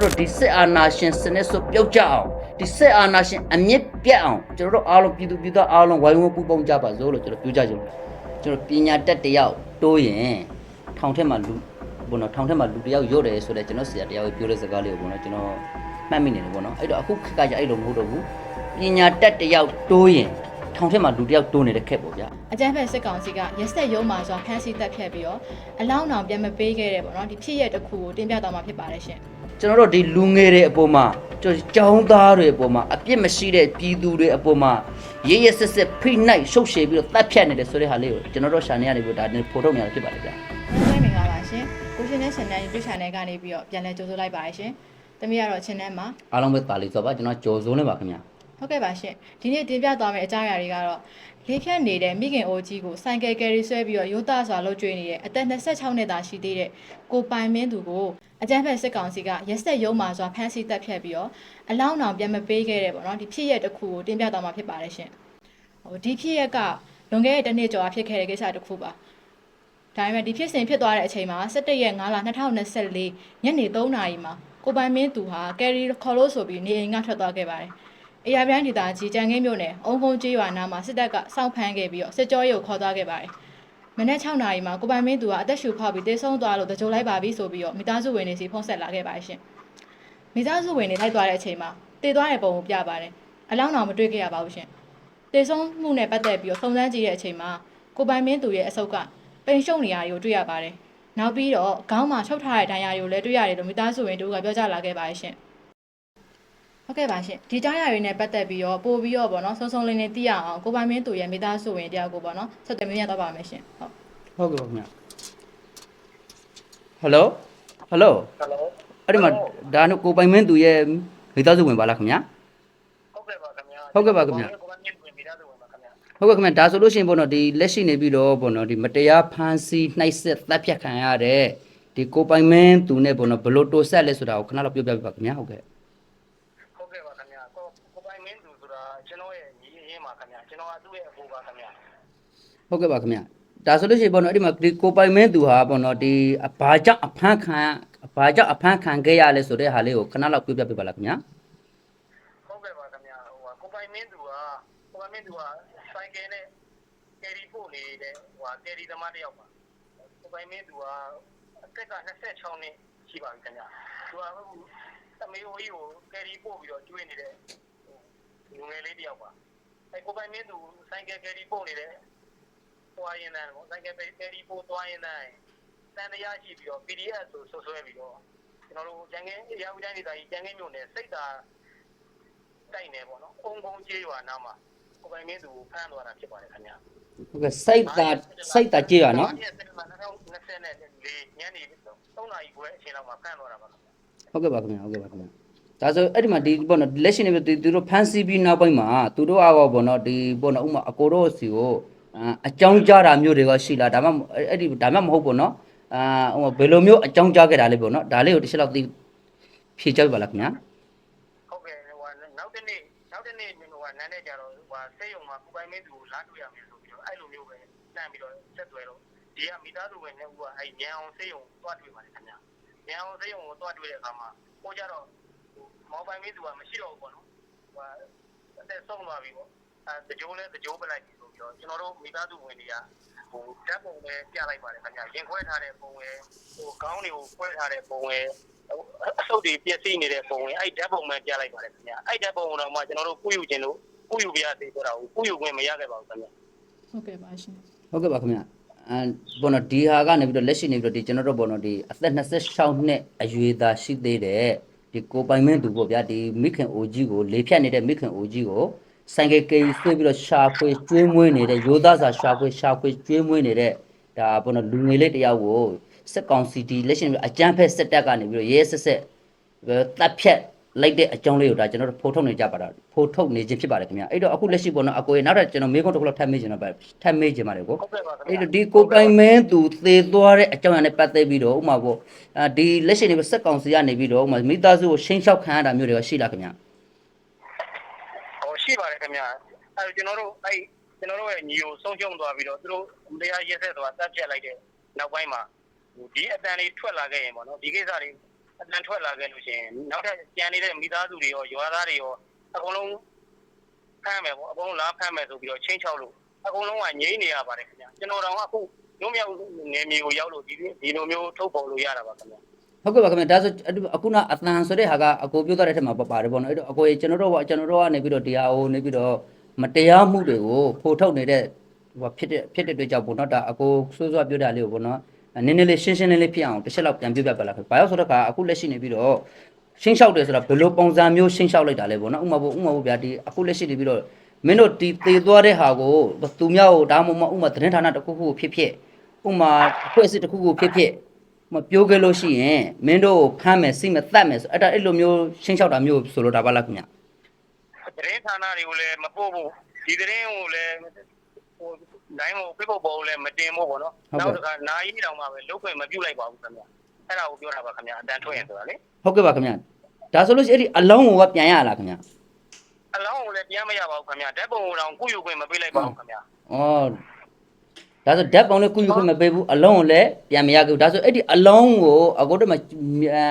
တော်တို့ဒီစစ်အာဏာရှင်စနစ်ဆိုပြုတ်ကြအောင်ဒီစစ်အာဏာရှင်အမြင့်ပြတ်အောင်ကျွန်တော်တို့အားလုံးပြည်သူပြည်သားအားလုံးဝိုင်းဝန်းပူးပေါင်းကြပါစို့လို့ကျွန်တော်ပြောကြကြလို့ကျွန်တော်ပညာတတ်တစ်ယောက်တိုးရင်ထောင်ထက်မှာလူဘုံတော့ထောင်ထက်မှာလူတစ်ယောက်ရော့တယ်ဆိုတော့ကျွန်တော်ဆရာတရားကိုပြောတဲ့စကားလေးကိုဘုံတော့ကျွန်တော်မှတ်မိနေတယ်ပေါ့နော်အဲ့တော့အခုခက်ကကြအဲ့လိုမဟုတ်တော့ဘူးပညာတတ်တစ်ယောက်တိုးရင် ထောင်ထက်မှာလူတစ်ယောက်တိုးနေတဲ့ခက်ပေါ့ဗျာအကြမ်းဖက်စစ်ကောင်စီကရက်စက်ရုံးမှာဆိုဖမ်းဆီးတပ်ဖြတ်ပြီးတော့အလောင်းအောင်ပြန်မပေးခဲ့တဲ့ပေါ့နော်ဒီဖြစ်ရက်တစ်ခုကိုတင်ပြသွားမှာဖြစ်ပါတယ်ရှင်ကျွန်တော်တို့ဒီလူငယ်တွေအပေါ်မှာကျွန်တော်ကျောင်းသားတွေအပေါ်မှာအပြစ်မရှိတဲ့ပြည်သူတွေအပေါ်မှာရရဆက်ဆက်ဖိနှိုက်ရှုပ်ရှည်ပြီးတော့တပ်ဖြတ်နေတယ်ဆိုတဲ့ဟာလေးကိုကျွန်တော်တို့ရှာနေရတယ်ပြီးတော့ဒါနဲ့ဖော်ထုတ်နေရတာဖြစ်ပါတယ်ဗျာအားလုံးမင်္ဂလာပါရှင်ကိုရှင်နဲ့ရှင်နဲ့ YouTube channel ကနေပြီးတော့ပြန်လည်ကြိုဆိုလိုက်ပါတယ်ရှင်တမီးကတော့ channel မှာအားလုံးပဲပါလိဆိုပါကျွန်တော်ကြော်စိုးနေပါခင်ဗျာ ဟုတ်ကဲ့ပါရှင်ဒီနေ့တင်ပြသွားမယ့်အကြောင်းအရာတွေကတော့လေးဖြတ်နေတဲ့မိခင်အိုကြီးကိုစိုင်ကယ်ကယ်ရီဆွဲပြီးတော့ရိုးသားစွာလှုပ်ကြွေးနေတဲ့အသက်26နှစ်သားရှိသေးတဲ့ကိုပိုင်မင်းသူကိုအကြမ်းဖက်စစ်ကောင်စီကရက်စက်ရုံးမှာစွာဖမ်းဆီးတပ်ဖြတ်ပြီးတော့အလောင်းအောင်ပြန်မပေးခဲ့တဲ့ပေါ့နော်ဒီဖြစ်ရက်တစ်ခုကိုတင်ပြသွားမှာဖြစ်ပါတယ်ရှင်ဟိုဒီဖြစ်ရက်ကလွန်ခဲ့တဲ့တစ်နှစ်ကျော်ဖြစ်ခဲ့တဲ့ကိစ္စတစ်ခုပါဒါပေမဲ့ဒီဖြစ်စဉ်ဖြစ်သွားတဲ့အချိန်မှာ17ရက်5လ2024ညနေ3နာရီမှာကိုပိုင်မင်းသူဟာကယ်ရီခေါ်လို့ဆိုပြီးနေအိမ်ကထွက်သွားခဲ့ပါတယ် အေရပြိုင်းဒေသကြီးကြံငင်းမြို့နယ်အုံဖုံကျေးရွာနာမှာစစ်တပ်ကစောင့်ဖမ်းခဲ့ပြီးတော့စစ်ကြောရေးကိုခေါ်သွားခဲ့ပါတယ်။မနေ့6နာရီမှာကိုပိုင်မင်းသူကအသက်ရှူဖောက်ပြီးတေဆုံးသွားလို့တကြိုလိုက်ပါပြီဆိုပြီးတော့မိသားစုဝင်တွေစီဖုန်းဆက်လာခဲ့ပါတယ်ရှင်။မိသားစုဝင်တွေလိုက်သွားတဲ့အချိန်မှာတည်သွားတဲ့ပုံကိုပြပါတယ်။အလောင်းတော်မတွေ့ခဲ့ရပါဘူးရှင်။တေဆုံးမှုနဲ့ပတ်သက်ပြီးတော့စုံစမ်းကြည့်တဲ့အချိန်မှာကိုပိုင်မင်းသူရဲ့အဆုတ်ကပိန်ရှုံနေရာတွေကိုတွေ့ရပါတယ်။နောက်ပြီးတော့ခေါင်းမှာချုပ်ထားတဲ့ဒဏ်ရာတွေကိုလည်းတွေ့ရတယ်လို့မိသားစုဝင်တို့ကပြောကြလာခဲ့ပါတယ်ရှင်။ ဟုတ်ကဲ့ပါရှင်ဒီကြားရတွေနဲ့ပတ်သက်ပြီးတော့ပို့ပြီးတော့ဗောနော်ဆုံးဆုံးလေးလေးသိရအောင်ကိုပိုင်မင်းသူရဲ့မိသားစုဝင်တယောက်ကိုဗောနော်ဆက်သွယ်မြင်ရတော့ပါမယ်ရှင်ဟုတ်ဟုတ်ကဲ့ပါခင်ဗျာဟယ်လိုဟယ်လိုဟယ်လိုအဲ့ဒီမှာဒါနုကိုပိုင်မင်းသူရဲ့မိသားစုဝင်ပါလားခင်ဗျာဟုတ်ကဲ့ပါခင်ဗျာဟုတ်ကဲ့ပါခင်ဗျာကိုကမြင့်ဝင်မိသားစုဝင်ပါခင်ဗျာဟုတ်ကဲ့ခင်ဗျာဒါဆိုလို့ရှိရင်ပေါ့နော်ဒီလက်ရှိနေပြီးတော့ပေါ့နော်ဒီမတရားဖမ်းဆီးနှိုက်ဆက်တပ်ဖြတ်ခံရတဲ့ဒီကိုပိုင်မင်းသူနဲ့ပေါ့နော်ဘယ်လိုတိုဆက်လဲဆိုတာကိုခဏလောက်ပြောပြပြပါခင်ဗျာဟုတ်ကဲ့ ဟုတ်ကဲ့ပါခင်ဗျာကိုကိုပိုင်မင်းသူဆိုတာကျွန်တော်ရဲ့ညီအရင်းပါခင်ဗျာကျွန်တော်ကသူ့ရဲ့အဖိုးပါခင်ဗျာ ဟုတ်ကဲ့ပါခင်ဗျာဒါဆိုလို့ရှိရင်ပေါ့နော်အဲ့ဒီမှာဒီကိုပိုင်မင်းသူဟာပေါ့နော်ဒီအဘာကြောင့်အဖမ်းခံဘာကြောင့်အဖမ်းခံခဲ့ရလဲဆိုတဲ့ဟာလေးကိုခဏလောက်ပြောပြပြပါလားခင်ဗျာဟုတ်ကဲ့ပါခင်ဗျာဟိုကကိုပိုင်မင်းသူကကိုပိုင်မင်းသူကစိုက်ကယ်နဲ့ကယ်ရီပို့နေတဲ့ဟိုကကယ်ရီသမားတစ်ယောက်ပါကိုပိုင်မင်းသူကအသက်က26နှစ်ရှိပါပြီခင်ဗျာသူကဟိုတမေအိုကြီးကိုကယ်ရီပို့ပြီးတော့ကျွေးနေတဲ့လူငယ်လေးတစ်ယောက်ပါအဲကိုပိုင်မင်းသူစိုက်ကယ်ကယ်ရီပို့နေတဲ့ သွားရင်တန်းပေါ့စိုက်ကယ်ကယ်ရီပို့သွားရင်တန်းတန်တရားရှိပြီးတော့ PDF ဆိုဆွဆွဲပြီးတော့ကျွန်တော်တို့ကျန်ငင်းရာဦးတိုင်းဒေသကြီးကျန်ငင်းမြို့နယ်စိတ်သာတိုက်နေပေါ့နော်အုံကုန်းကျေးရွာနားမှာကိုပိုင်မင်းသူဖမ်းသွားတာဖြစ်ပါတယ်ခင်ဗျာဟုတ်ကဲ့စိတ်သာစိတ်သာကြည့်ရနော်2024ညနေ3နာရီခွဲအချိန်လောက်မှာဖမ်းသွားတာပါခင်ဗျာဟုတ်ကဲ့ပါခင်ဗျာဟုတ်ကဲ့ပါခင်ဗျာဒါဆိုအဲ့ဒီမှာဒီပေါ့နော်လက်ရှိနေပြီသူတို့ဖန်စီပြီးနောက်ပိုင်းမှာသူတို့အောပေါ့နော်ဒီပေါ့နော်ဥမာအကိုတို့စီကို အာအကြောင်းကြားတာမျိုးတွေကရှိလားဒါမှမဟုတ်အဲ့ဒီဒါမှမဟုတ်ပေါ့နော်အာဥမာဘယ်လိုမျိုးအကြောင်းကြားခဲ့တာလဲပေါ့နော်ဒါလေးကိုတစ်ချက်လောက်သိဖြေကြပါလားခင်ဗျာဟုတ်ကဲ့ဟိုနောက်တစ်နေ့နောက်တစ်နေ့ဟိုကနန်းနေကြတော့ဟိုဆေးရုံမှာကိုပိုင်မင်းသူကိုလာတွေ့ရမယ်ဆိုပြီးတော့အဲ့လိုမျိုးပဲတန်းပြီးတော့ဆက်သွဲတော့ဒီကမိသားစုဝင်နဲ့ဦးကအဲ့ညံအောင်ဆေးရုံသွားတွေ့ပါတယ်ခင်ဗျာညံအောင်ဆေးရုံကိုသွားတွေ့တဲ့အခါမှာကိုကြတော့မောင်ပိုင်မင်းသူကမရှိတော့ဘူးပေါ့နော်ဟိုအသက်ဆုံးသွားပြီပေါ့အဲ တကြိုးလဲတကြိုးပလိုက်ပြီဆိုပြီးတော့ကျွန်တော်တို့မိသားစုဝင်တွေကဟိုဓာတ်ပုံပဲပြလိုက်ပါတယ်ခင်ဗျာရင်ခွဲထားတဲ့ပုံပဲဟိုခေါင်းတွေကိုခွဲထားတဲ့ပုံပဲအဆုတ်တွေပြည့်စည်နေတဲ့ပုံဝင်အဲ့ဓာတ်ပုံမှန်ပြလိုက်ပါတယ်ခင်ဗျာအဲ့ဓာတ်ပုံတော့မှကျွန်တော်တို့ကုယူခြင်းလို့ကုယူပြရသေးဆိုတာကိုကုယူခွင့်မရခဲ့ပါဘူးခင်ဗျာဟုတ်ကဲ့ပါရှင်ဟုတ်ကဲ့ပါခင်ဗျာအဲပေါ့နော်ဒီဟာကနေပြီးတော့လက်ရှိနေပြီးတော့ဒီကျွန်တော်တို့ပေါ့နော်ဒီအသက်26နှစ်အရွယ်သားရှိသေးတဲ့ဒီကိုပိုင်မင်းသူပေါ့ဗျာဒီမိခင်အိုကြီးကိုလေဖြတ်နေတဲ့မိခင်အိုကြီးကို ဆိုင်ကယ်ကေးဆွေးပြီးတော့ရှာဖွေကျွေးမွေးနေတဲ့ရိုးသားစာရှာဖွေရှာဖွေကျွေးမွေးနေတဲ့ဒါပေါ့နော်လူငယ်လေးတယောက်ကိုစစ်ကောင်စီဒီလက်ရှိနေပြီးအကြမ်းဖက်စစ်တပ်ကနေပြီးတော့ရဲဆက်ဆက်တပ်ဖြတ်လိုက်တဲ့အကြောင်းလေးကိုဒါကျွန်တော်တို့ဖိုးထုတ်နေကြပါတာဖိုးထုတ်နေခြင်းဖြစ်ပါတယ်ခင်ဗျာအဲ့တော့အခုလက်ရှိပေါ့နော်အကိုရေနောက်ထပ်ကျွန်တော်မေးခွန်းတစ်ခုလောက်ထပ်မေးချင်တော့ပါထပ်မေးချင်ပါတယ်ကိုဟုတ်ကဲ့ပါခင်အဲ့ဗျာတော့ဒီကိုပိုင်မင်းသူသေသွားတဲ့အကြောင်းအရာနဲ့ပတ်သက်ပြီးတော့ဥမာပေါ့အာဒီလက်ရှိနေပြီးစက်ကောင်စီကနေပြီးတော့ဥမာမိသားစုကိုရှင်းလျှောက်ခံရတာမျိုးတွေကရှိလားခင်ဗျာဟိုရှိပါတယ် ခင်ဗျာအဲ့တော့ကျွန်တော်တို့အဲ့ကျွန်တော်တို့ရဲ့ညီကိုဆုံးရှုံးသွားပြီးတော့သူတို့တရားရက်ဆက်သွားတပ်ဖြတ်လိုက်တဲ့နောက်ပိုင်းမှာဟိုဒီအတန်လေးထွက်လာခဲ့ရင်ပေါ့နော်ဒီကိစ္စတွေဟအတန်ထွက်လာခဲ့လို့ရှိရင်နောက်ထပ်ကြံနေတဲ့မိသားစုတွေရောရွာသားတွေရောအကုန်လုံးဖမ်းမယ်ပေါ့အကုန်လုံးလားဖမ်းမယ်ဆိုပြီးတော့ချင်းချောက်လို့အကုန်လုံးကငြိမ့်နေရပါတယ်ခင်ဗျကျွန်တော်တော့အခုရုံးမြောက်နေမျိုးကိုရောက်လို့ဒီဒီလိုမျိုးထုတ်ပေါ်လို့ရတာပါခင်ဗျ ဟုတ်ကဲ့ပါခင်ဗျာဒါဆိုအခုနအတန်ဆိုတဲ့ဟာကအကိုပြောသွားတဲ့ထက်မှာပါတယ်ပေါ့နော်အဲ့တော့အကိုရေကျွန်တော်တို့ကကျွန်တော်တို့ကနေပြီးတော့တရားဟိုနေပြီးတော့မတရားမှုတွေကိုဖိုထုတ်နေတဲ့ဟိုဖြစ်တဲ့ဖြစ်တဲ့အတွက်ကြောင့်ပေါ့နော်ဒါအကိုစိုးစိုးပြောတာလေးကိုပေါ့နော်နည်းနည်းလေးရှင်းရှင်းလေးလေးဖြစ်အောင်တစ်ချက်လောက်ပြန်ပြပြပါလားခင်ဗျာဘာလို့ဆိုတော့ကအခုလက်ရှိနေပြီးတော့ရှင်းလျှောက်တယ်ဆိုတာဘယ်လိုပုံစံမျိုးရှင်းလျှောက်လိုက်တာလဲပေါ့နော်ဥမာပေါ့ဥမာပေါ့ဗျာဒီအခုလက်ရှိနေပြီးတော့မင်းတို့ဒီသေသွားတဲ့ဟာကိုသူများကိုဒါမှမဟုတ်ဥမာသတင်းဌာနတစ်ခုခုဖြစ်ဖြစ်ဥမာအဖွဲ့အစည်းတစ်ခုခုဖြစ်ဖြစ် မပြောခဲ့လို့ရှိရင်မင်းတို့ကိုဖမ်းမယ်စိတ်မတတ်မယ်ဆိုအဲ့ဒါအဲ့လိုမျိုးရှင်းလျှောက်တာမျိုးဆိုလို့ဒါပါလားခင်ဗျသတင်းဌာနတွေကိုလည်းမပို့ဘူးဒီသတင်းကိုလည်းဟိုတိုင်းကိုပြဖို့ပေါ်လည်းမတင်ဘူးပေါ့နော်နောက်တစ်ခါနာယီတောင်မှပဲလုတ်ခွင့်မပြုတ်လိုက်ပါဘူးခင်ဗျအဲ့ဒါကိုပြောတာပါခင်ဗျအတန်ထွက်ရင်ဆိုတာလေဟုတ်ကဲ့ပါခင်ဗျဒါဆိုလို့ရှိရင်အဲ့ဒီအလောင်းကိုကပြန်ရလားခင်ဗျအလောင်းကိုလည်းပြန်မရပါဘူးခင်ဗျဓာတ်ပုံကိုတောင်ကုယူခွင့်မပေးလိုက်ပါဘူးခင်ဗျဩ ဒါဆိုဓာတ်ပုံလေးကုယူခွင့်မပေးဘူးအလောင်းကိုလည်းပြန်မရဘူးဒါဆိုအဲ့ဒီအလောင်းကိုအခုတည်းမှာအာ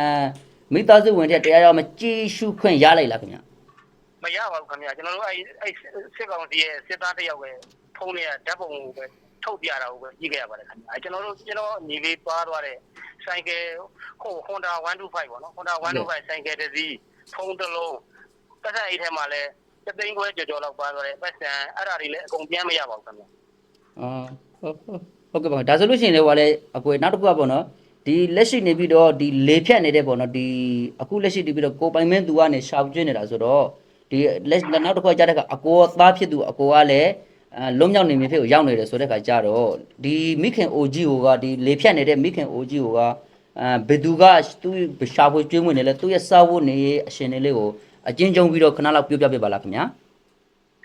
မိသားစုဝင်တဲ့တရားရောက်မကြည်ရှုခွင့်ရလိုက်လားခင်ဗျမရပါဘူးခင်ဗျကျွန်တော်တို့အဲ့အဲ့စစ်ကောင်စီရဲ့စစ်သားတစ်ယောက်ပဲဖုန်းလေးကဓာတ်ပုံကိုပဲထုတ်ပြတာကိုပဲကြည့်ခဲ့ရပါတယ်ခင်ဗျအဲကျွန်တော်တို့ကျွန်တော်ညီလေးပါသွားတဲ့ဆိုင်ကယ်ဟို Honda 125ပေါ့နော် Honda 125ဆိုင်ကယ်တစ်စီးဖုန်းတစ်လုံးပတ်သက်အိတ်ထဲမှာလည်းတသိန်းခွဲကြော်ကြော်လောက်ပါသွားတယ်ပတ်စံအဲ့ဒါတွေလည်းအကုန်ပြန်မရပါဘူးခင်ဗျအော် ဟုတ်ဟုတ်ဟုတ်ကဲ့ပါဒါဆိုလို့ရှိရင်လည်းဟိုကလည်းအကွယ်နောက်တစ်ခုကပေါ့နော်ဒီလက်ရှိနေပြီးတော့ဒီလေဖြတ်နေတဲ့ပေါ့နော်ဒီအခုလက်ရှိတည်ပြီးတော့ကိုပိုင်မင်းသူကနေရှာကျွင်းနေတာဆိုတော့ဒီလက်နောက်တစ်ခုကကြားတဲ့ကအကိုသားဖြစ်သူအကိုကလည်းအဲလုံးမြောက်နေမြဖြစ်ကိုရောက်နေတယ်ဆိုတဲ့ခါကျတော့ဒီမိခင်အိုကြီးကိုကဒီလေဖြတ်နေတဲ့မိခင်အိုကြီးကိုကအဲဘယ်သူကသူရှာဖွေကျွင်းဝင်နေလဲသူရဲ့စာဝတ်နေအရှင်နေလေးကိုအချင်းချင်းပြီးတော့ခဏလောက်ပြောပြပေးပါလားခင်ဗျာ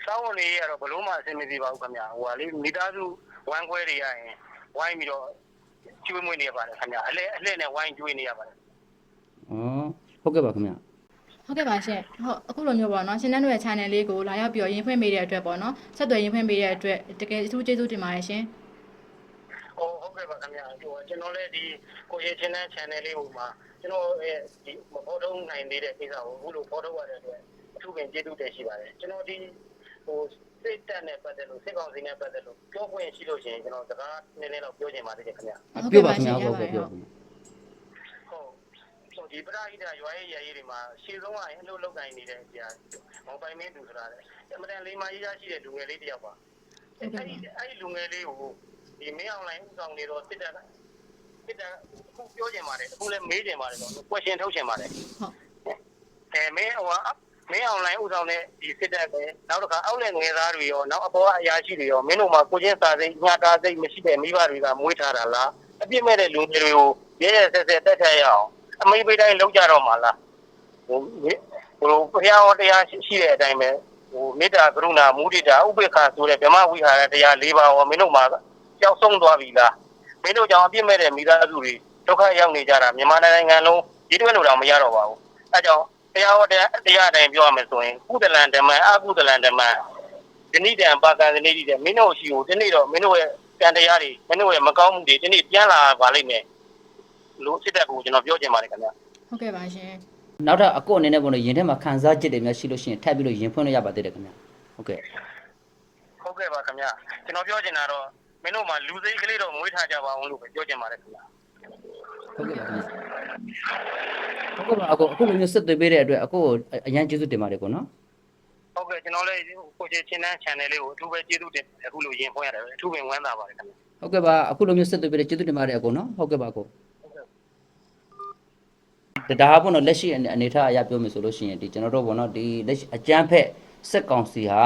စောင်းဝင်လေးကတော့ဘလို့မှအဆင်မပြေပါဘူးခင်ဗျဟိုဟာလေမိသားစု ဝမ်းခွဲတွေရရင်ဝိုင်းပြီးတော့ကျွေးမွေးနေရပါတယ်ခင်ဗျအလဲအလဲနဲ့ဝိုင်းကျွေးနေရပါတယ်ဩဟုတ်ကဲ့ပါခင်ဗျာဟုတ်ကဲ့ပါရှင်ဟုတ်အခုလိုမျိုးပေါ့နော်ရှင်တန်းတို့ရဲ့ channel လေးကိုလာရောက်ပြီးတော့ရင်ဖွင့်ပေးတဲ့အတွက်ပေါ့နော်ဆက်သွယ်ရင်ဖွင့်ပေးတဲ့အတွက်တကယ်အထူးကျေးဇူးတင်ပါတယ်ရှင်ဟိုဟုတ်ကဲ့ပါခင်ဗျာဟိုကျွန်တော်လည်းဒီကိုရချင်းတဲ့ channel လေးဟိုမှာကျွန်တော်ရဲ့ဒီဖော်ထုတ်နိုင်သေးတဲ့ကိစ္စကိုအခုလိုဖော်ထုတ်ရတဲ့အတွက်အထူးပင်ကျေးဇူးတင်ရှိပါတယ်ကျွန်တော်ဒီဟို စိတ်တက်နဲ့ပတ်သက်လို့စိတ်ကောင်းစိတ်နဲ့ပတ်သက်လို့ပြောခွင့်ရှိလို့ရှိရင်ကျွန်တော်စကားနည်းနည်းတော့ပြောချင်ပါသေးတယ်ခင်ဗျာဟုတ်ပြောကဲ့ပါပါခင်ရှင်ဗျာရဟုတ်ပါကဲ့တပြောယ်ပါခင်ဗျာဟုတ်ဆိုဒီပရာဟိတရွာရေးရရေးတွေမှာရှေ့ဆုံးကအလုပ်လုပ်နိုင်နေတဲ့ကြာမော်ပိုင်မင်းသူဆိုတာလေအမှန်တန်လေးမရေးရရှိတဲ့လူငယ်လေးတစ်ယောက်ပါအဲ့ဒီအဲ့ဒီလူငယ်လေးကိုဒီမင်းအွန်လိုင်းဥဆောင်နေတော့စစ်တပ်ကစစ်တပ်အခုပြောချင်ပါတယ်အခုလည်းမေးချင်ပါတယ်တော့ question ထုတ်ချင်ပါတယ်ဟုတ်အဲမင်းဟို မင်းအွန်လိုင်းဥဆောင်တဲ့ဒီစစ်တပ်ပဲနောက်တစ်ခါအောက်လက်ငယ်သားတွေရောနောက်အပေါ်အရာရှိတွေရောမင်းတို့မှာကိုချင်းစာစိတ်ညှတာစိတ်မရှိတဲ့မိဘတွေကမွေးထားတာလားအပြစ်မဲ့တဲ့လူငယ်တွေကိုရဲရဲဆက်ဆက်တက်ထက်ရအောင်အမိပေးတိုင်းလောက်ကြတော့မှာလားဟိုဟိုဘုရားဟောတရားရှိတဲ့အတိုင်းပဲဟိုမေတ္တာကရုဏာမုဒိတာဥပေက္ခဆိုတဲ့ဗြဟ္မဝိဟာရတရား၄ပါးဟောမင်းတို့မှာကြောက်ဆုံးသွားပြီလားမင်းတို့ကြောင့်အပြစ်မဲ့တဲ့မိသားစုတွေဒုက္ခရောက်နေကြတာမြန်မာနိုင်ငံလုံးဒီတွဲလို့တော့မရတော့ပါဘူးအဲကြောင့် တရားဟောတရားတရားတိုင်းပြောရမယ်ဆိုရင်ကုသလံဓမ္မအကုသလံဓမ္မဒီနေ့တန်ပါကံဒီနေ့တည်းမင်းတို့ရှိကိုဒီနေ့တော့မင်းတို့ရဲ့ကံတရားတွေမင်းတို့ရဲ့မကောင်းမှုတွေဒီနေ့ပြန်လာပါလိမ့်မယ်လို့စစ်တပ်ကိုကျွန်တော်ပြောချင်ပါတယ်ခင်ဗျာဟုတ်ကဲ့ပါရှင်နောက်ထပ်အကော့အနေနဲ့ပေါ့နော်ရင်ထဲမှာခံစားချက်တွေများရှိလို့ရှိရင်ထပ်ပြီးလို့ရင်ဖွင့်လို့ရပါသေးတယ်ခင်ဗျာဟုတ်ကဲ့ဟုတ်ကဲ့ပါခင်ဗျာကျွန်တော်ပြောချင်တာတော့မင်းတို့မှာလူစိတ်ကလေးတော့မွေးထားကြပါအောင်လို့ပဲပြောချင်ပါတယ်ခင်ဗျာ ဟုတ်ကဲ့ပါခင်ဗျာဟုတ်ကဲ့ပါအကောအခုလိုမျိုးဆက်သွယ်ပေးတဲ့အတွက်အကောကိုအရန်ကျေးဇူးတင်ပါတယ်ကောနော်ဟုတ်ကဲ့ကျွန်တော်လည်းကိုချေချင်းတန်း channel လေးကိုအထူးပဲကျေးဇူးတင်အခုလိုရင်ဖွင့်ရတယ်အထူးပင်ဝမ်းသာပါတယ်ခင်ဗျာဟုတ်ကဲ့ပါအခုလိုမျိုးဆက်သွယ်ပေးတဲ့ကျေးဇူးတင်ပါတယ်အကောနော်ဟုတ်ကဲ့ပါအကောဒါဟာပေါ့နော်လက်ရှိအနေအနေထားအရပြောမယ်ဆိုလို့ရှိရင်ဒီကျွန်တော်တို့ပေါ့နော်ဒီလက်ရှိအကြမ်းဖက်စက်ကောင်စီဟာ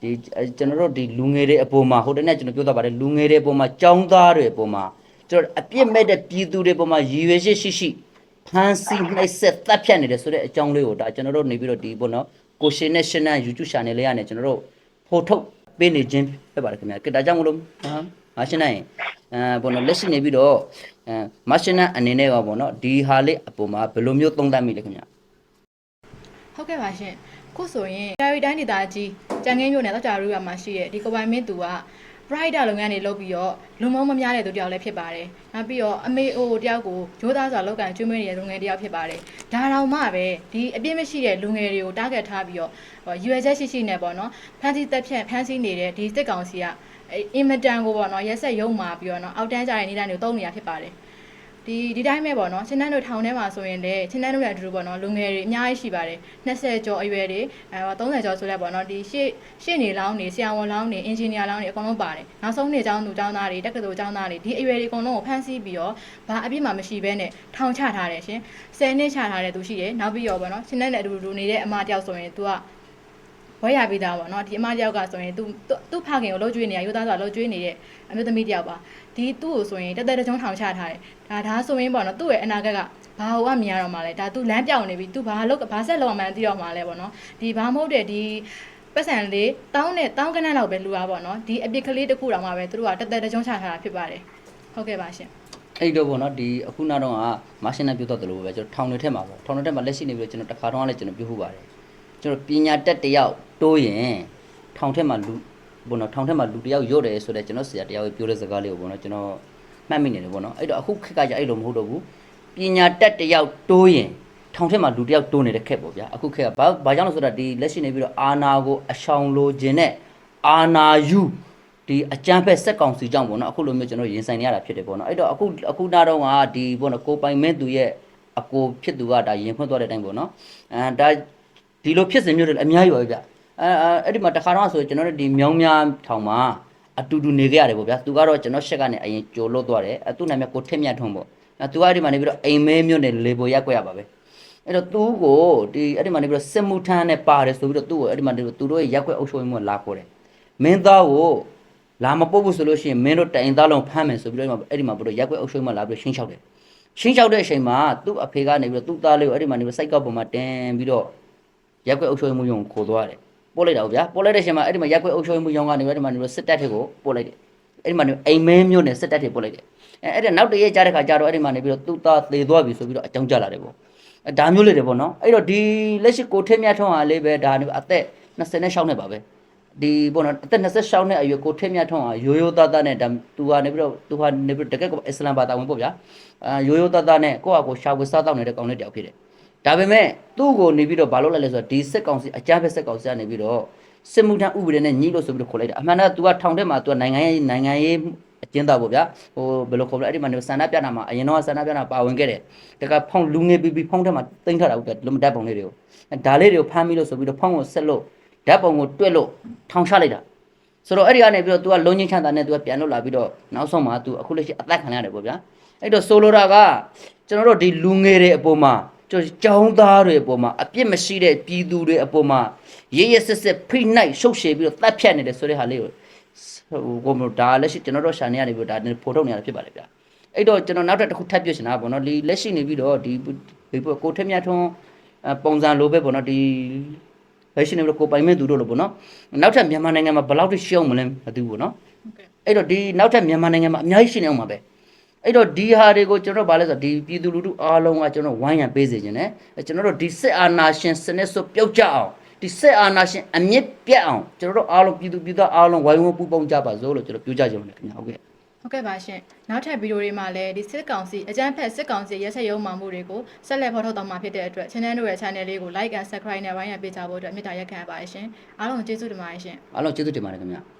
ဒီကျွန်တော်တို့ဒီလူငယ်တွေအပေါ်မှာဟိုတနေ့ကျွန်တော်ပြောတာပါတယ်လူငယ်တွေအပေါ်မှာចောင်းသားတွေအပေါ်မှာ ကျွန်တော်အပြစ်မဲ့တဲ့ပြည်သူတွေအပေါ်မှာရည်ရွယ်ချက်ရှိရှိဖန်စီနှိပ်စက်တပ်ဖြတ်နေတယ်ဆိုတဲ့အကြောင်းလေးကိုဒါကျွန်တော်တို့နေပြီးတော့ဒီပေါ့နော်ကိုရှင်နဲ့ရှင်နဲ့ YouTube channel လေးကနေကျွန်တော်တို့ဖော်ထုတ်ပေးနေခြင်းဖြစ်ပါတယ်ခင်ဗျာကဲဒါကြောင့်မလို့ဟာမရှင်နိုင်အဲပေါ့နော်လက်ရှိနေပြီးတော့အဲမရှင်နိုင်အနေနဲ့ကပေါ့နော်ဒီဟာလေးအပေါ်မှာဘယ်လိုမျိုးသုံးသပ်မိလဲခင်ဗျာဟုတ်ကဲ့ပါရှင်ခုဆိုရင်ဒါရီတိုင်းဒေသကြီးကြံငင်းမြို့နယ်တော့ကြာရူရမှာရှိတဲ့ဒီကပိုင်မင်းသူက brighter လုပ်ငန်းတွေလုပ်ပြီးတော့လူမုံမများတဲ့သူတယောက်လည်းဖြစ်ပါတယ်။နောက်ပြီးတော့အမေအိုတယောက်ကိုရိုးသားစွာလုပ်ကန်ကျွေးမွေးနေတဲ့လူငယ်တယောက်ဖြစ်ပါတယ်။ဒါတောင်မှပဲဒီအပြစ်မရှိတဲ့လူငယ်တွေကို target ထားပြီးတော့ဟိုရွယ်ချက်ရှိရှိနဲ့ပေါ့နော်ဖန်စီတက်ဖြတ်ဖန်စီနေတဲ့ဒီစစ်ကောင်စီကအင်မတန်ကိုပေါ့နော်ရက်ဆက်ရုံမာပြီးတော့နော်အောက်တန်းကြတဲ့နေတိုင်းကိုတုံးနေတာဖြစ်ပါတယ်။ ဒီဒီတိုင်းပဲပေါ့နော်ချင်းတန်းတို့ထောင်ထဲမှာဆိုရင်လည်းချင်းတန်းတို့လည်းအတူတူပေါ့နော်လူငယ်တွေအများကြီးရှိပါတယ်20ကျော်အရွယ်တွေအဲ30ကျော်ဆိုလဲပေါ့နော်ဒီရှေ့ရှေ့နေလောင်းနေဆရာဝန်လောင်းနေအင်ဂျင်နီယာလောင်းနေအကုန်လုံးပါတယ်နောက်ဆုံးနေကျောင်းသူကျောင်းသားတွေတက္ကသိုလ်ကျောင်းသားတွေဒီအရွယ်တွေအကုန်လုံးကိုဖမ်းဆီးပြီးတော့ဘာအပြစ်မှမရှိဘဲနဲ့ထောင်ချထားတယ်ရှင်10နှစ်ချထားတဲ့သူရှိတယ်နောက်ပြီးတော့ပေါ့နော်ချင်းတန်းနဲ့အတူတူနေတဲ့အမတယောက်ဆိုရင် तू ကဝဲရပြီးသားပေါ့နော်ဒီအမတယောက်ကဆိုရင်သူသူ့ဖခင်ကိုလှုပ်ကြွေးနေရရိုးသားစွာလှုပ်ကြွေးနေတဲ့အမျိုးသမီးတယောက်ပါဒီသူ့ကိုဆိုရင်တက်တက်တကြုံထောင်ချထားတယ် ဒါဒါဆိုရင်ပေါ့နော်သူ့ရဲ့အနာဂတ်ကဘာဟုတ်မှမြင်ရတော့မှလဲဒါ तू လမ်းပြောင်းနေပြီ तू ဘာလုပ်ဘာဆက်လုပ်မှန်းသိတော့မှလဲပေါ့နော်ဒီဘာမဟုတ်တဲ့ဒီပတ်စံလေးတောင်းနဲ့တောင်းကနန်းလောက်ပဲလူတာပေါ့နော်ဒီအပြစ်ကလေးတစ်ခုတောင်မှပဲသူတို့ကတက်တက်တကြုံချထားတာဖြစ်ပါတယ်ဟုတ်ကဲ့ပါရှင်အဲ့တော့ပေါ့နော်ဒီအခုနောက်တော့ကမာရှင်နဲ့ပြောတော့တယ်လို့ပဲကျွန်တော်ထောင်တွေထက်မှာပေါ့ထောင်တွေထက်မှာလက်ရှိနေပြီးတော့ကျွန်တော်တစ်ခါတော့လည်းကျွန်တော်ပြောခုပါတယ်ကျွန်တော်ပညာတက်တယောက်တိုးရင်ထောင်ထက်မှာလူပေါ့နော်ထောင်ထက်မှာလူတယောက်ရွတ်တယ်ဆိုတော့ကျွန်တော်ဆရာတယောက်ပြောတဲ့စကားလေးကိုပေါ့နော်ကျွန်တော် မှတ်မိနေတယ်ပေါ့နော်အဲ့တော့အခုခက်ကကြအဲ့လိုမဟုတ်တော့ဘူးပညာတက်တယောက်တိုးရင်ထောင်ထက်မှာလူတယောက်တိုးနေတဲ့ခက်ပေါ့ဗျာအခုခက်ကဘာဘာကြောင့်လဲဆိုတော့ဒီလက်ရှိနေပြီးတော့အာနာကိုအရှောင်လိုခြင်းနဲ့အာနာယူဒီအကြမ်းဖက်စက်ကောင်စီကြောင့်ပေါ့နော်အခုလိုမျိုးကျွန်တော်ရင်ဆိုင်နေရတာဖြစ်တယ်ပေါ့နော်အဲ့တော့အခုအခုနာတော့ကဒီပေါ့နော်ကိုပိုင်မင်းသူရဲ့အကိုဖြစ်သူကဒါရင်ဖွင့်သွားတဲ့အတိုင်းပေါ့နော်အဲဒါဒီလိုဖြစ်စဉ်မျိုးတွေလည်းအများကြီးပါပဲဗျအဲအဲအဲ့ဒီမှာတခါတော့ဆိုကျွန်တော်တို့ဒီမြောင်းများထောင်မှာ အတူတူနေခဲ့ရတယ်ပေါ့ဗျာသူကတော့ကျွန်တော်ရှက်ကနေအရင်ကြိုလို့သွားတယ်အဲသူ့နာမည်ကိုထက်မြတ်ထုံးပေါ့အဲသူကအဲ့ဒီမှာနေပြီးတော့အိမ်မဲမျိုးနဲ့လေပေါ်ရက်ွက်ရပါပဲအဲ့တော့သူ့ကိုဒီအဲ့ဒီမှာနေပြီးတော့စစ်မှုထမ်းနဲ့ပါတယ်ဆိုပြီးတော့သူ့ကိုအဲ့ဒီမှာနေပြီးတော့သူတို့ရဲ့ရက်ွက်အုပ်ချုပ်ရေးမှလာခေါ်တယ်မင်းသားကိုလာမပုတ်ဘူးဆိုလို့ရှိရင်မင်းတို့တိုင်သားလုံးဖမ်းမယ်ဆိုပြီးတော့အဲ့ဒီမှာဘယ်လိုရက်ွက်အုပ်ချုပ်ရေးမှလာပြီးတော့ရှင်းချောက်တယ်ရှင်းချောက်တဲ့အချိန်မှာသူ့အဖေကနေပြီးတော့သူ့သားလေးကိုအဲ့ဒီမှာနေပြီးစိုက်ကောက်ပေါ်မှာတင်ပြီးတော့ရက်ွက်အုပ်ချုပ်ရေးမှယုံခေါ်သွားတယ် ပို့လိုက်တာဗျာပို့လိုက်တဲ့အချိန်မှာအဲ့ဒီမှာရက်ွက်အုပ်ချုပ်ရေးမှယုံကနေပြီးအဲ့ဒီမှာနေပြီးစစ်တပ်တွေကိုပို့လိုက်တယ်အဲ့ဒီမှာနေအိမ်မဲမျိုးနဲ့စစ်တပ်တွေပို့လိုက်တယ်အဲအဲ့ဒါနောက်တရက်ကြားတဲ့ခါကျတော့အဲ့ဒီမှာနေပြီးတော့သူ့သားသေသွားပြီဆိုပြီးတော့အကြောင်းကြားလာတယ်ပေါ့အဲဒါမျိုးလေးတွေပေါ့နော်အဲ့တော့ဒီလက်ရှိကိုထင်းမြတ်ထုံးဟာလေးပဲဒါနေအသက်26နှစ်ပါပဲဒီပေါ့နော်အသက်26နှစ်အရွယ်ကိုထင်းမြတ်ထုံးဟာရိုးရိုးသားသားနဲ့ဒါသူကနေပြီးတော့သူဟာနေပြီးတော့တကယ်ကိုအစ္စလမ်ဘာသာဝင်ပေါ့ဗျာအာရိုးရိုးသားသားနဲ့ကိုယ့်ဟာကိုယ်ရှာဝတ်စားတော့နေတဲ့ကောင်လေးတယောက်ဖြစ်တယ် ဒါပေမဲ့သူ့ကိုနေပြီးတော့ဘာလုပ်လိုက်လဲဆိုတော့ဒီစစ်ကောင်စီအကြမ်းဖက်စစ်ကောင်စီကနေပြီးတော့စစ်မှုထမ်းဥပဒေနဲ့ညှိလို့ဆိုပြီးတော့ခေါ်လိုက်တာအမှန်တော့ तू ကထောင်ထဲမှာ तू ကနိုင်ငံရေးနိုင်ငံရေးအကျဉ်းသားပေါ့ဗျာဟိုဘယ်လိုခေါ်မလဲအဲ့ဒီမှာနေဆန္ဒပြတာမှာအရင်တော့ဆန္ဒပြတာပါဝင်ခဲ့တယ်တကဖုန်းလူငယ်ပြီးပြီးဖုန်းထဲမှာတင်ထားတာဟုတ်တယ်လူမတက်ပုံလေးတွေကိုအဲဒါလေးတွေကိုဖမ်းပြီးလို့ဆိုပြီးတော့ဖုန်းကိုဆက်လို့ဓာတ်ပုံကိုတွက်လို့ထောင်ချလိုက်တာဆိုတော့အဲ့ဒီကနေပြီးတော့ तू ကလုံးချင်းချမ်းသာနဲ့ तू ကပြန်လို့လာပြီးတော့နောက်ဆုံးမှာ तू အခုလက်ရှိအသက်ခံရတယ်ပေါ့ဗျာအဲ့တော့ဆိုလိုတာကကျွန်တော်တို့ဒီလူငယ်တွေအပေါ်မှာ ကျွန်တော်ကျောင်းသားတွေအပေါ်မှာအပြစ်မရှိတဲ့ပြည်သူတွေအပေါ်မှာရရစစ်စစ်ဖိနှိုက်ရှုပ်ရှည်ပြီးတော့တတ်ဖြတ်နေတယ်ဆိုတဲ့ဟာလေးကိုဟိုကိုမလို့ဒါလက်ရှိကျွန်တော်တို့ရှာနေရနေပြီးတော့ဒါဖိုထုတ်နေရတာဖြစ်ပါလေဗျာအဲ့တော့ကျွန်တော်နောက်ထပ်တစ်ခုထပ်ပြချင်တာပေါ့နော်ဒီလက်ရှိနေပြီးတော့ဒီဒီကိုထက်မြတ်ထွန်းအပုံစံလိုပဲပေါ့နော်ဒီလက်ရှိနေပြီးတော့ကိုပိုင်မဲ့သူတို့လို့ပေါ့နော်နောက်ထပ်မြန်မာနိုင်ငံမှာဘယ်လောက်ထိရှုံးမလဲမသိဘူးပေါ့နော်ဟုတ်ကဲ့အဲ့တော့ဒီနောက်ထပ်မြန်မာနိုင်ငံမှာအများကြီးရှိနေအောင်ပါပဲ အဲ့တော့ဒီဟာတွေကိုကျွန်တော်ဗာလဲဆိုတော့ဒီပြည်သူလူထုအားလုံးကကျွန်တော်ဝိုင်းရံပေးစေခြင်းနဲ့ကျွန်တော်တို့ဒီစစ်အာဏာရှင်စနစ်ဆိုပြုတ်ကြအောင်ဒီစစ်အာဏာရှင်အမြင့်ပြတ်အောင်ကျွန်တော်တို့အားလုံးပြည်သူပြည်သားအားလုံးဝိုင်းဝန်းပူးပေါင်းကြပါစို့လို့ကျွန်တော်ပြောကြချင်ပါတယ်ခင်ဗျာဟုတ်ကဲ့ဟုတ်ကဲ့ပါရှင်နောက်ထပ်ဗီဒီယိုတွေမှာလည်းဒီစစ်ကောင်စီအကြမ်းဖက်စစ်ကောင်စီရက်ဆက်ရုံမှမှုတွေကိုဆက်လက်ဖော်ထုတ်သွားမှာဖြစ်တဲ့အတွက် channel တို့ရဲ့ channel လေးကို like and subscribe နဲ့ဝိုင်းရပေးကြဖို့အတွက်မေတ္တာရက်ခံပါရှင်အားလုံးကျေးဇူးတင်ပါတယ်ရှင်အားလုံးကျေးဇူးတင်ပါတယ်ခင်ဗျာ